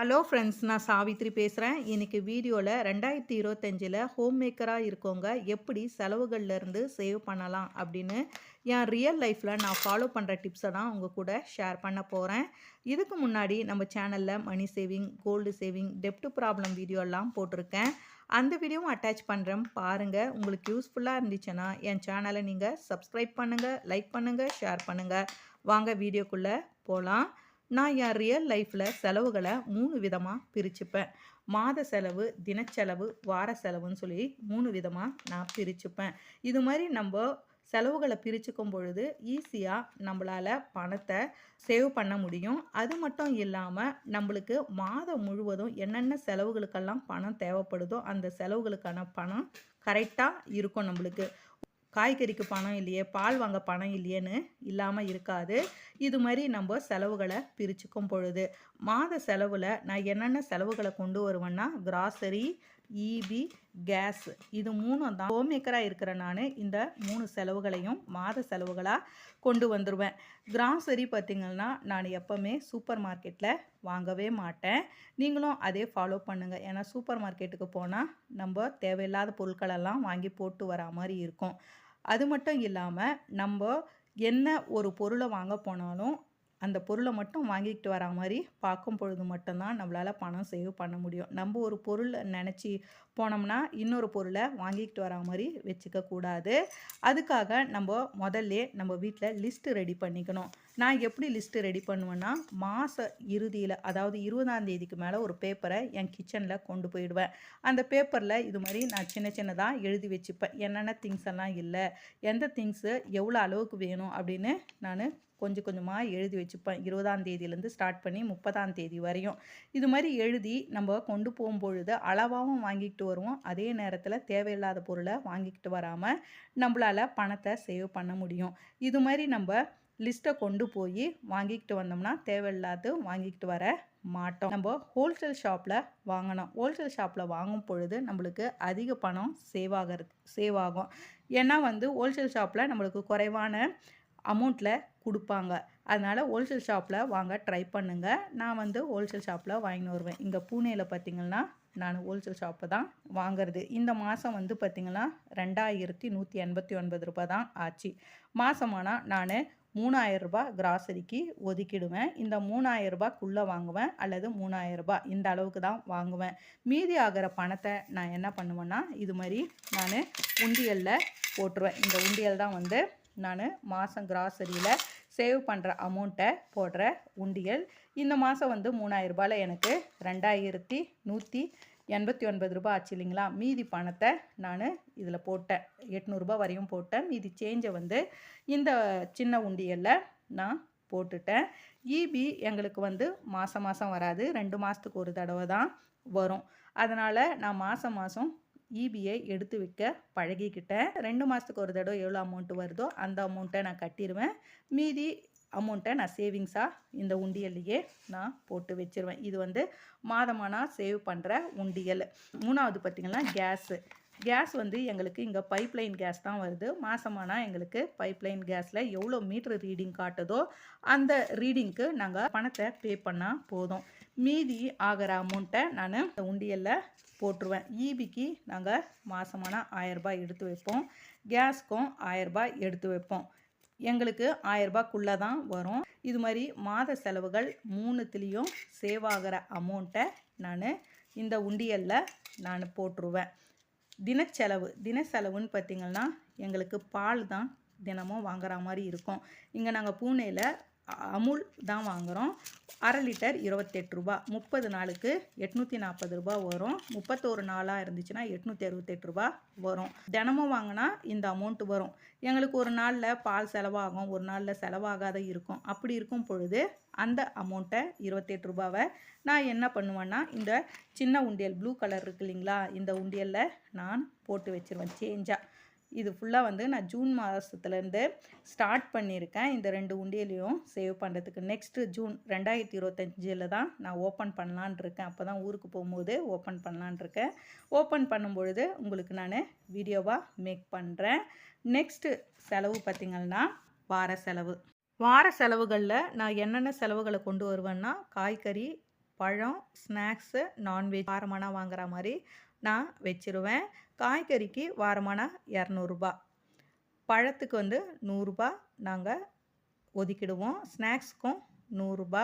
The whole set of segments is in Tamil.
ஹலோ ஃப்ரெண்ட்ஸ் நான் சாவித்ரி பேசுகிறேன் இன்றைக்கி வீடியோவில் ரெண்டாயிரத்தி இருபத்தஞ்சில் ஹோம் மேக்கராக இருக்கவங்க எப்படி செலவுகள்லேருந்து சேவ் பண்ணலாம் அப்படின்னு என் ரியல் லைஃப்பில் நான் ஃபாலோ பண்ணுற டிப்ஸை தான் உங்கள் கூட ஷேர் பண்ண போகிறேன் இதுக்கு முன்னாடி நம்ம சேனலில் மணி சேவிங் கோல்டு சேவிங் டெப்ட் ப்ராப்ளம் வீடியோலாம் போட்டிருக்கேன். அந்த வீடியோவும் அட்டாச் பண்ணுறேன் பாருங்கள் உங்களுக்கு யூஸ்ஃபுல்லாக இருந்துச்சுன்னா என் சேனலை நீங்கள் சப்ஸ்கிரைப் பண்ணுங்கள் லைக் பண்ணுங்கள் ஷேர் பண்ணுங்கள் வாங்க வீடியோக்குள்ளே போகலாம் நான் என் ரியல் லைஃப்பில் செலவுகளை மூணு விதமாக பிரிச்சுப்பேன். மாத செலவு தினச்செலவு வார செலவுன்னு சொல்லி மூணு விதமாக நான் பிரிச்சுப்பேன். இது மாதிரி நம்ம செலவுகளை பிரிச்சுக்கும் பொழுது ஈஸியாக நம்மளால் பணத்தை சேவ் பண்ண முடியும். அது மட்டும் இல்லாமல் நம்மளுக்கு மாதம் முழுவதும் என்னென்ன செலவுகளுக்கெல்லாம் பணம் தேவைப்படுதோ அந்த செலவுகளுக்கான பணம் கரெக்டாக இருக்கும் நம்மளுக்கு. காய்கறிக்கு பணம் இல்லையே பால் வாங்க பணம் இல்லையேன்னு இல்லாமல் இருக்காது. இது மாதிரி நம்ம செலவுகளை பிரிச்சுக்கும் பொழுது. மாத செலவில் நான் என்னென்ன செலவுகளை கொண்டு வருவேன்னா கிராசரி ஈபி கேஸ் இது மூணும் தான். ஹோம் மேக்கராக இருக்கிற நான் இந்த மூணு செலவுகளையும் மாத செலவுகளாக கொண்டு வந்துடுவேன் கிராசரி பார்த்திங்கன்னா நான் எப்போவுமே சூப்பர் மார்க்கெட்டில் வாங்கவே மாட்டேன். நீங்களும் அதே ஃபாலோ பண்ணுங்கள் ஏன்னா சூப்பர் மார்க்கெட்டுக்கு போனால் நம்ம தேவையில்லாத பொருட்களெல்லாம் வாங்கி போட்டு வரா மாதிரி இருக்கும். அது மட்டும் இல்லாமல் நம்ம என்ன ஒரு பொருளை வாங்க போனாலும் அந்த பொருளை மட்டும் வாங்கிக்கிட்டு வரா மாதிரி பார்க்கும் பொழுது மட்டும்தான் நம்மளால் பணம் சேவ் பண்ண முடியும். நம்ம ஒரு பொருளை நினச்சி போனோம்னா இன்னொரு பொருளை வாங்கிக்கிட்டு வரா மாதிரி வச்சுக்கக்கூடாது. அதுக்காக நம்ம முதல்ல நம்ம வீட்டில் லிஸ்ட்டு ரெடி பண்ணிக்கணும். நான் எப்படி லிஸ்ட்டு ரெடி பண்ணுவேன்னா மாத இறுதியில் அதாவது இருபதாம் தேதிக்கு மேலே ஒரு பேப்பரை என் கிச்சனில் கொண்டு போயிடுவேன். அந்த பேப்பரில் இது மாதிரி நான் சின்ன சின்னதாக எழுதி வச்சுப்பேன். என்னென்ன திங்ஸ் எல்லாம் இல்லை எந்த திங்ஸு எவ்வளோ அளவுக்கு வேணும் அப்படின்னு நான் கொஞ்சம் கொஞ்சமாக எழுதி வச்சுப்பேன். இருபதாம் தேதியிலேருந்து ஸ்டார்ட் பண்ணி முப்பதாம் தேதி வரையும். இது மாதிரி எழுதி நம்ம கொண்டு போகும்பொழுது அளவாகவும் வாங்கிக்கிட்டு வருவோம். அதே நேரத்தில் தேவையில்லாத பொருளை வாங்கிக்கிட்டு வராமல் நம்மளால் பணத்தை சேவ் பண்ண முடியும். இது மாதிரி நம்ம லிஸ்ட்டை கொண்டு போய் வாங்கிக்கிட்டு வந்தோம்னா தேவையில்லாது வாங்கிக்கிட்டு வர மாட்டோம். நம்ம ஹோல்சேல் ஷாப்பில் வாங்கணும். ஹோல்சேல் ஷாப்பில் வாங்கும் பொழுது நம்மளுக்கு அதிக பணம் சேவ் ஆகிறது சேவ் ஆகும். ஏன்னா வந்து ஹோல்சேல் ஷாப்பில் நம்மளுக்கு குறைவான அமௌண்ட்டில் கொடுப்பாங்க. அதனால் ஹோல்சேல் ஷாப்பில் வாங்க ட்ரை பண்ணுங்கள் நான் வந்து ஹோல்சேல் ஷாப்பில் வாங்கின்னு வருவேன். இங்கே பூனேயில் பார்த்திங்கன்னா நான் ஹோல்சேல் ஷாப்பு தான் வாங்குறது. இந்த மாதம் வந்து பார்த்திங்கன்னா ரெண்டாயிரத்தி நூற்றி எண்பத்தி ஒன்பது ரூபாய் தான் ஆச்சு. மாதமானால் நான் மூணாயிரம் ரூபாய் கிராசரிக்கு ஒதுக்கிடுவேன். இந்த மூணாயிரம் ரூபாய்க்குள்ளே வாங்குவேன் அல்லது மூணாயிரம் ரூபாய் இந்த அளவுக்கு தான் வாங்குவேன். மீதி ஆகிற பணத்தை நான் என்ன பண்ணுவேன்னா இது மாதிரி நான் உண்டியலில் போட்டுருவேன். இந்த உண்டியல் தான் வந்து நான் மாதம் கிராசரியில் சேவ் பண்ணுற அமௌண்ட்டை போடுற உண்டியல். இந்த மாதம் வந்து மூணாயிரரூபாயில் எனக்கு ரெண்டாயிரத்தி நூற்றி எண்பத்தி ஒன்பது ரூபாய் ஆச்சு இல்லைங்களா? மீதி பணத்தை நான் இதில் போட்டேன். எட்நூறுபா வரையும் போட்டேன். மீதி சேஞ்சை வந்து இந்த சின்ன உண்டியலில் நான் போட்டுட்டேன். இபி எங்களுக்கு வந்து மாதம் மாதம் வராது. ரெண்டு மாதத்துக்கு ஒரு தடவை தான் வரும். அதனால் நான் மாதம் மாதம் இபிஐ எடுத்து வைக்க பழகிக்கிட்டேன். ரெண்டு மாதத்துக்கு ஒரு தடவை எவ்வளோ அமௌண்ட்டு வருதோ அந்த அமௌண்ட்டை நான் கட்டிடுவேன் மீதி அமௌண்ட்டை நான் சேவிங்ஸாக இந்த உண்டியல்லையே நான் போட்டு வச்சுருவேன். இது வந்து மாதமானா சேவ் பண்ணுற உண்டியல். மூணாவது பார்த்திங்கன்னா கேஸு கேஸ் வந்து எங்களுக்கு இங்கே பைப்லைன் கேஸ் தான் வருது. மாதமானால் எங்களுக்கு பைப்லைன் கேஸில் எவ்வளோ மீட்ரு ரீடிங் காட்டுதோ அந்த ரீடிங்க்கு நாங்கள் பணத்தை பே பண்ணால் போதும். மீதி ஆகிற அமௌண்ட்டை நான் இந்த உண்டியலில் போட்டுருவேன். ஈபிக்கு நாங்கள் மாதமான ஆயரரூபா எடுத்து வைப்போம். கேஸ்க்கும் ஆயரரூபா எடுத்து வைப்போம். எங்களுக்கு ஆயரரூபாக்குள்ளே தான் வரும். இது மாதிரி மாத செலவுகள் மூணுத்துலேயும் சேவ் ஆகிற அமௌண்ட்டை நான் இந்த உண்டியலில் நான் போட்டுருவேன். தினச்செலவு தினச்செலவுன்னு பார்த்திங்கன்னா எங்களுக்கு பால் தான் தினமும் வாங்குற மாதிரி இருக்கும். இங்கே நாங்கள் பூனேயில் அமுல் தான் வாங்குகிறோம் அரை லிட்டர் இருபத்தெட்டு ரூபா. முப்பது நாளுக்கு எட்நூற்றி நாற்பது ரூபா வரும். முப்பத்தோரு நாளாக இருந்துச்சுன்னா எட்நூற்றி அறுபத்தெட்டு ரூபா வரும். தினமும் வாங்கினா இந்த அமௌண்ட்டு வரும். எங்களுக்கு ஒரு நாளில் பால் செலவாகும். ஒரு நாளில் செலவாகாத இருக்கும். அப்படி இருக்கும் பொழுது அந்த அமௌண்ட்டை இருபத்தெட்டு ரூபாவை நான் என்ன பண்ணுவேன்னா இந்த சின்ன உண்டியல் ப்ளூ கலர் இருக்கு இல்லைங்களா? இந்த உண்டியலில் நான் போட்டு வச்சுருவேன் சேஞ்சாக இது ஃபுல்லாக வந்து நான் ஜூன் மாதத்துலேருந்து ஸ்டார்ட் பண்ணியிருக்கேன். இந்த ரெண்டு உண்டியலையும் சேவ் பண்ணுறதுக்கு நெக்ஸ்ட்டு ஜூன் ரெண்டாயிரத்தி இருபத்தஞ்சில் தான் நான் ஓப்பன் பண்ணலான் இருக்கேன் அப்போ தான் ஊருக்கு போகும்போது ஓப்பன் பண்ணலான் இருக்கேன் ஓப்பன் பண்ணும்பொழுது உங்களுக்கு நான் வீடியோவாக மேக் பண்ணுறேன் நெக்ஸ்ட்டு செலவு பார்த்திங்கன்னா வார செலவு. வார செலவுகளில் நான் என்னென்ன செலவுகளை கொண்டு வருவேன்னா காய்கறி பழம் ஸ்நாக்ஸு நான்வெஜ் வாரமான வாங்குற மாதிரி நான் வச்சுருவேன். காய்கறிக்கு வாரமானா இரநூறுபா. பழத்துக்கு வந்து நூறுரூபா நாங்கள் ஒதுக்கிடுவோம். ஸ்நாக்ஸ்க்கும் நூறுரூபா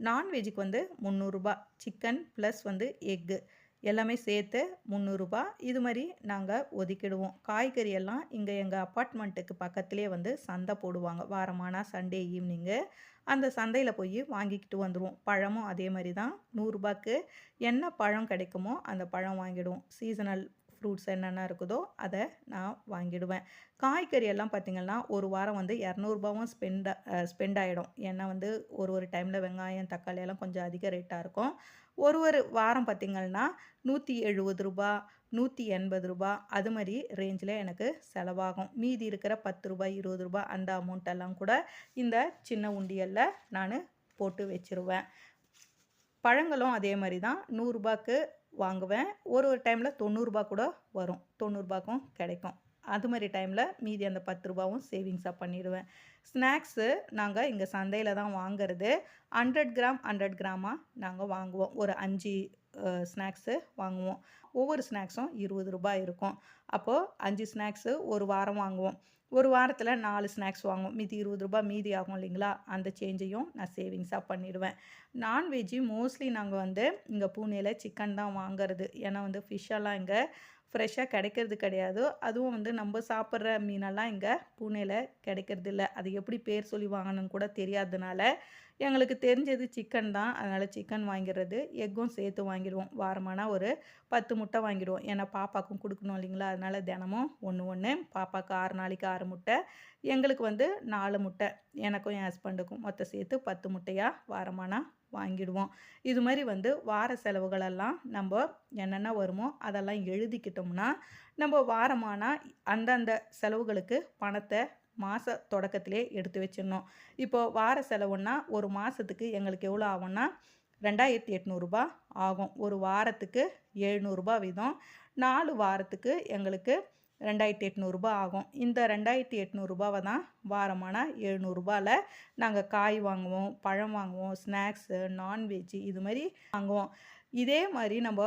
நான்வெஜ்ஜுக்கு வந்து முந்நூறுரூபா சிக்கன் ப்ளஸ் வந்து எக்கு. எல்லாமே சேர்த்து முந்நூறுரூபா இது மாதிரி நாங்கள் ஒதுக்கிடுவோம். காய்கறி எல்லாம் இங்கே எங்கள் அப்பார்ட்மெண்ட்டுக்கு பக்கத்துலேயே வந்து சந்தை போடுவாங்க. வாரமானா சண்டே ஈவினிங்கு. அந்த சந்தையில் போய் வாங்கிக்கிட்டு வந்துடுவோம் பழமும் அதே மாதிரி தான். நூறுரூபாக்கு என்ன பழம் கிடைக்குமோ அந்த பழம் வாங்கிடுவோம். சீசனல் ஃப்ரூட்ஸ் என்னென்ன இருக்குதோ அதை நான் வாங்கிடுவேன். காய்கறி எல்லாம் பார்த்திங்கன்னா ஒரு வாரம் வந்து இரநூறுபாவும் ஸ்பெண்ட் ஸ்பெண்ட் ஆகிடும் ஏன்னா வந்து ஒரு ஒரு டைமில் வெங்காயம் தக்காளி எல்லாம் கொஞ்சம் அதிக ரேட்டாக இருக்கும். ஒரு ஒரு வாரம் பார்த்திங்கன்னா நூற்றி எழுபது ரூபா நூற்றி எண்பது ரூபா அது மாதிரி ரேஞ்சில் எனக்கு செலவாகும். மீதி இருக்கிற பத்து ரூபாய் இருபது ரூபாய் அந்த அமௌண்ட்டெல்லாம் கூட இந்த சின்ன உண்டியலில் நான் போட்டு வச்சுருவேன். பழங்களும் அதே மாதிரி தான். நூறுரூபாக்கு வாங்குவேன். ஒரு ஒரு டைமில் தொண்ணூறுரூபா கூட வரும். தொண்ணூறுபாக்கும் கிடைக்கும். அது மாதிரி டைமில் மீதி அந்த பத்து ரூபாவும் சேவிங்ஸாக பண்ணிடுவேன். ஸ்நாக்ஸு நாங்கள் இங்கே சந்தையில் தான் வாங்கிறது. ஹண்ட்ரட் கிராம் ஹண்ட்ரட் கிராமாக நாங்கள் வாங்குவோம். ஒரு அஞ்சு ஸ்நாக்ஸு வாங்குவோம். ஒவ்வொரு ஸ்நாக்ஸும் இருபது ரூபாய் இருக்கும். அப்போது அஞ்சு ஸ்நாக்ஸு ஒரு வாரம் வாங்குவோம். ஒரு வாரத்தில் நாலு ஸ்நாக்ஸ் வாங்குவோம். மீதி இருபது ரூபாய் மீதி ஆகும் இல்லைங்களா? அந்த சேஞ்சையும் நான் சேவிங்ஸாக பண்ணிடுவேன். நான்வெஜ்ஜு மோஸ்ட்லி நாங்கள் வந்து இங்கே பூனேயில் சிக்கன் தான் வாங்குறது. ஏன்னா வந்து ஃபிஷ்ஷெல்லாம் இங்கே ஃப்ரெஷ்ஷாக கிடைக்கிறது கிடையாதோ அதுவும் வந்து நம்ம சாப்பிட்ற மீனெல்லாம் இங்கே பூனேயில் கிடைக்கிறது இல்லை அது எப்படி பேர் சொல்லி வாங்கணும்னு கூட தெரியாததுனால எங்களுக்கு தெரிஞ்சது சிக்கன் தான். அதனால் சிக்கன் வாங்கிடுறது. எக்கும் சேர்த்து வாங்கிடுவோம். வாரமான ஒரு பத்து முட்டை வாங்கிடுவோம். ஏன்னா பாப்பாக்கும் கொடுக்கணும் இல்லைங்களா? அதனால் தினமும் ஒன்று ஒன்று பாப்பாவுக்கு ஆறு நாளைக்கு ஆறு முட்டை. எங்களுக்கு வந்து நாலு முட்டை. எனக்கும் என் ஹஸ்பண்டுக்கும் மொத்தம் சேர்த்து பத்து முட்டையாக வாரமானா வாங்கிடுவோம். இது மாதிரி வந்து வார செலவுகளெல்லாம் நம்ம என்னென்ன வருமோ அதெல்லாம் எழுதிக்கிட்டோம்னா நம்ம வாரமானால் அந்தந்த செலவுகளுக்கு பணத்தை மாத தொடக்கத்திலே எடுத்து வச்சிடணும். இப்போது வார செலவுன்னா ஒரு மாதத்துக்கு எங்களுக்கு எவ்வளோ ஆகும்னா ரெண்டாயிரத்தி எட்நூறுபா ஆகும். ஒரு வாரத்துக்கு எழுநூறுபா வீதம். நாலு வாரத்துக்கு எங்களுக்கு ரெண்டாயிரத்தி எட்நூறுபா ஆகும். இந்த ரெண்டாயிரத்தி எட்நூறுபாவை தான் வாரமான எழுநூறுபாவில் நாங்கள் காய் வாங்குவோம் பழம் வாங்குவோம் ஸ்நாக்ஸு நான்வெஜ்ஜு இது மாதிரி வாங்குவோம். இதே மாதிரி நம்ம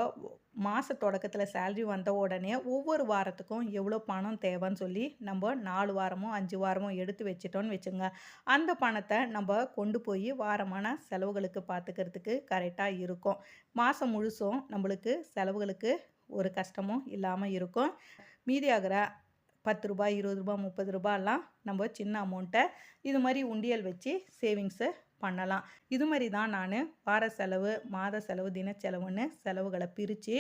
மாத தொடக்கத்தில் சேல்ரி வந்த உடனே ஒவ்வொரு வாரத்துக்கும் எவ்வளோ பணம் தேவைன்னு சொல்லி நம்ம நாலு வாரமோ அஞ்சு வாரமோ எடுத்து வச்சிட்டோன்னு வச்சுங்க அந்த பணத்தை நம்ம கொண்டு போய் வாரமான செலவுகளுக்கு பார்த்துக்கிறதுக்கு கரெக்டாக இருக்கும். மாதம் முழுசும் நம்மளுக்கு செலவுகளுக்கு ஒரு கஷ்டமும் இல்லாமல் இருக்கும். மீதியாகிற பத்து ரூபாய் இருபது ரூபாய் முப்பது ரூபாயெல்லாம் நம்ம சின்ன அமௌண்ட்டை இது மாதிரி உண்டியல் வச்சு சேவிங்ஸு பண்ணலாம். இது மாதிரி தான் நான் வார செலவு மாத செலவு தின செலவுன்னு செலவுகளை பிரித்து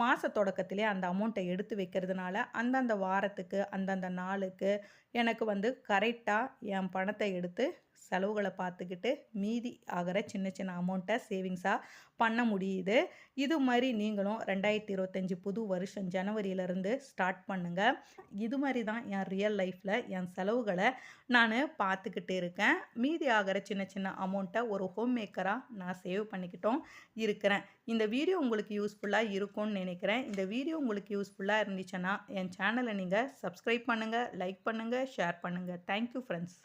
மாத தொடக்கத்திலே அந்த அமௌண்ட்டை எடுத்து வைக்கிறதுனால அந்தந்த வாரத்துக்கு அந்தந்த நாளுக்கு எனக்கு வந்து கரெக்டாக என் பணத்தை எடுத்து செலவுகளை பார்த்துக்கிட்டு மீதி ஆகிற சின்ன சின்ன அமௌண்ட்டை சேவிங்ஸாக பண்ண முடியுது. இது மாதிரி நீங்களும் ரெண்டாயிரத்தி இருபத்தஞ்சி புது வருஷம் ஜனவரியிலேருந்து ஸ்டார்ட் பண்ணுங்கள் இது மாதிரி தான் என் ரியல் லைஃப்பில் என் செலவுகளை நான் பார்த்துக்கிட்டு இருக்கேன். மீதி ஆகிற சின்ன சின்ன அமௌண்ட்டை ஒரு ஹோம் மேக்கராக நான் சேவ் பண்ணிக்கிட்டோம் இருக்கிறேன். இந்த வீடியோ உங்களுக்கு யூஸ்ஃபுல்லாக இருக்கும்னு நினைக்கிறேன். இந்த வீடியோ உங்களுக்கு யூஸ்ஃபுல்லாக இருந்துச்சுன்னா என் சேனலை நீங்கள் சப்ஸ்கிரைப் பண்ணுங்கள் லைக் பண்ணுங்கள் ஷேர் பண்ணுங்கள் தேங்க்யூ ஃப்ரெண்ட்ஸ்.